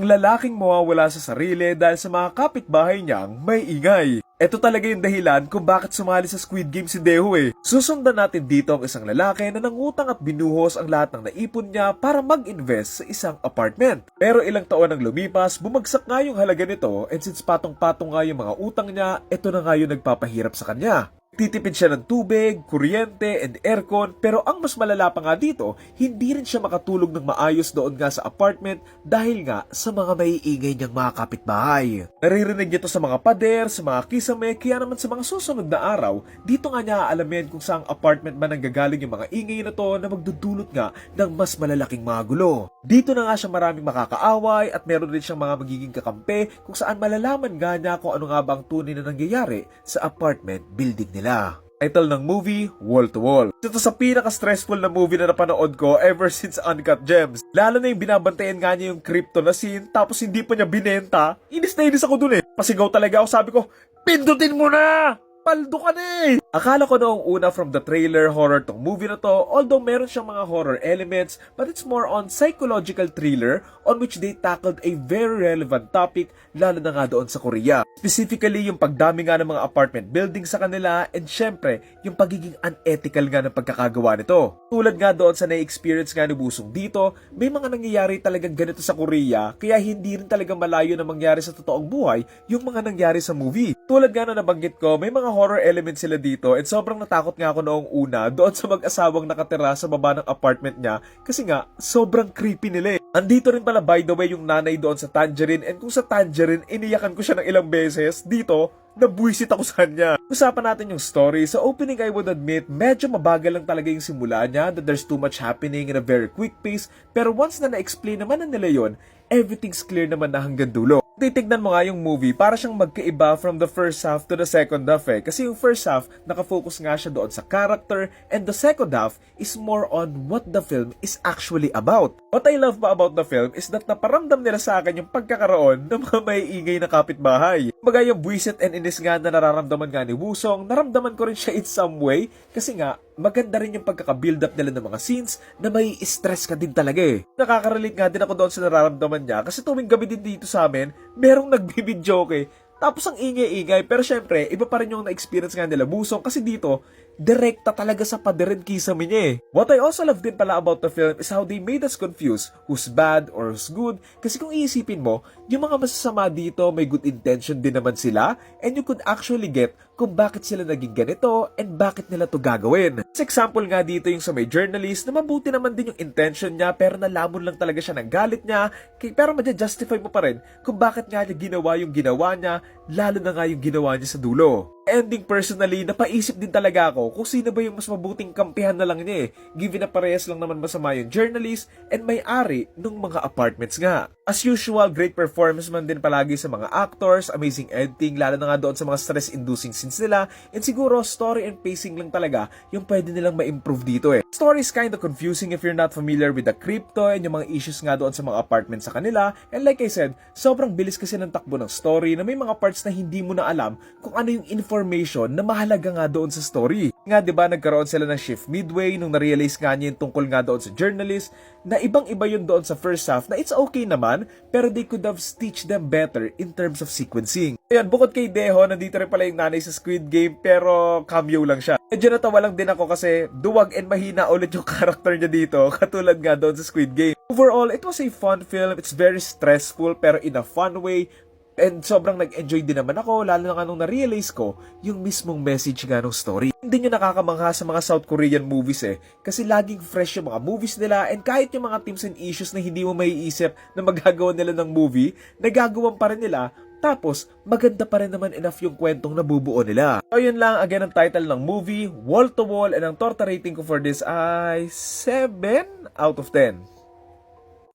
Ang lalaking mawawala sa sarili dahil sa mga kapitbahay niyang may ingay. Ito talaga yung dahilan kung bakit sumali sa Squid Game si Deho eh. Susundan natin dito ang isang lalaki na nangutang at binuhos ang lahat ng naipon niya para mag-invest sa isang apartment. Pero ilang taon nang lumipas, bumagsak nga yung halaga nito and since patong-patong nga yung mga utang niya, ito na nga yung nagpapahirap sa kanya. Titipid siya ng tubig, kuryente, and aircon pero ang mas malala pa nga dito, hindi rin siya makatulog ng maayos doon nga sa apartment dahil nga sa mga maiingay niyang mga kapitbahay. Naririnig niya to sa mga pader, sa mga kisame, kaya naman sa mga susunod na araw, dito nga niya aalamin kung saang apartment man nanggagaling yung mga ingay na to na magdudulot nga ng mas malalaking mga gulo. Dito na nga siya maraming makakaaway at meron din siyang mga magiging kakampi kung saan malalaman nga niya kung ano nga ba ang tunay na nangyayari sa apartment building nila. Title ng movie, Wall to Wall. Ito sa pinaka-stressful na movie na napanood ko ever since Uncut Gems. Lalo na yung binabantayan nga niya yung crypto na scene tapos hindi pa niya binenta. Inis na inis ako dun eh. Pasigaw talaga ako sabi ko, pindutin mo na! Paldo ka na eh! Akala ko noong una from the trailer horror tong movie na to, although meron siyang mga horror elements, but it's more on psychological thriller on which they tackled a very relevant topic lalo na nga doon sa Korea. Specifically, yung pagdami nga ng mga apartment building sa kanila and syempre, yung pagiging unethical nga ng pagkakagawa nito. Tulad nga doon sa na-experience nga ni Busong dito, may mga nangyayari talagang ganito sa Korea kaya hindi rin talaga malayo na mangyari sa totoong buhay yung mga nangyari sa movie. Tulad nga na nabanggit ko, may mga horror elements sila dito and sobrang natakot nga ako noong una doon sa mag-asawang nakatira sa baba ng apartment niya kasi nga sobrang creepy nila eh. Andito rin pala by the way yung nanay doon sa Tangerine and kung sa Tangerine iniyakan ko siya ng ilang beses, dito nabuisit ako sa kanya. Usapan natin yung story. Sa opening, I would admit, medyo mabagal lang talaga yung simula niya, that there's too much happening in a very quick pace. Pero once na na-explain naman na nila yon, everything's clear naman na hanggang dulo. Titignan mo nga yung movie, para siyang magkaiba from the first half to the second half eh. Kasi yung first half, nakafocus nga siya doon sa character, and the second half is more on what the film is actually about. What I love pa about the film is that naparamdam nila sa akin yung pagkakaroon ng mga maiingay na kapitbahay. Kumbaga yung buwisit and inis nga na nararamdaman nga ni Wusong, naramdaman ko rin siya in some way, kasi nga, maganda rin yung pagkaka-build up nila ng mga scenes na may stress ka din talaga eh. Nakaka-relate nga din ako doon sa nararamdaman niya kasi tuwing gabi din dito sa amin, merong nagbibidyoke eh. Tapos ang ingay-ingay, pero syempre, iba pa rin yung na-experience nga nila Busong kasi dito, direkta talaga sa paderin kisame niya eh. What I also love din pala about the film is how they made us confuse who's bad or who's good. Kasi kung iisipin mo, yung mga masasama dito may good intention din naman sila and you could actually get kung bakit sila naging ganito and bakit nila to gagawin. As example nga dito yung sa may journalist na mabuti naman din yung intention niya pero nalamon lang talaga siya ng galit niya kay, pero madya-justify mo pa rin kung bakit nga niya ginawa yung ginawa niya lalo na nga yung ginawa niya sa dulo. Ending personally, napaisip din talaga ako kung sino ba yung mas mabuting kampihan na lang niya eh. Given na parehas lang naman masama yung journalist and may-ari ng mga apartments nga. As usual, great performance man din palagi sa mga actors, amazing editing, lalo na nga doon sa mga stress-inducing scenes nila, and siguro story and pacing lang talaga yung pwede nilang ma-improve dito eh. Story is kinda confusing if you're not familiar with the crypto and yung mga issues nga doon sa mga apartments sa kanila, and like I said, sobrang bilis kasi ng takbo ng story na may mga parts na hindi mo na alam kung ano yung information na mahalaga nga doon sa story. Nga ba nagkaroon sila ng shift midway nung na-realize nga niya yung tungkol nga doon sa journalist na ibang-iba yun doon sa first half na it's okay naman pero they could have stitched them better in terms of sequencing. Ayan, bukod kay Deho, nandito rin pala yung nanay sa Squid Game pero cameo lang siya. Medyo natawa lang din ako kasi duwag and mahina ulit yung character niya dito katulad nga doon sa Squid Game. Overall, it was a fun film. It's very stressful pero in a fun way. And sobrang nag-enjoy din naman ako, lalo na nung na-realize ko yung mismong message nga ng story. Hindi nyo nakakamangha sa mga South Korean movies eh, kasi laging fresh yung mga movies nila and kahit yung mga themes and issues na hindi mo maiisip na magagawa nila ng movie, nagagawan pa rin nila tapos, maganda pa rin naman enough yung kwentong nabubuo nila. So, yun lang. Again, ang title ng movie, Wall to Wall, and ang torta rating ko for this ay 7 out of 10.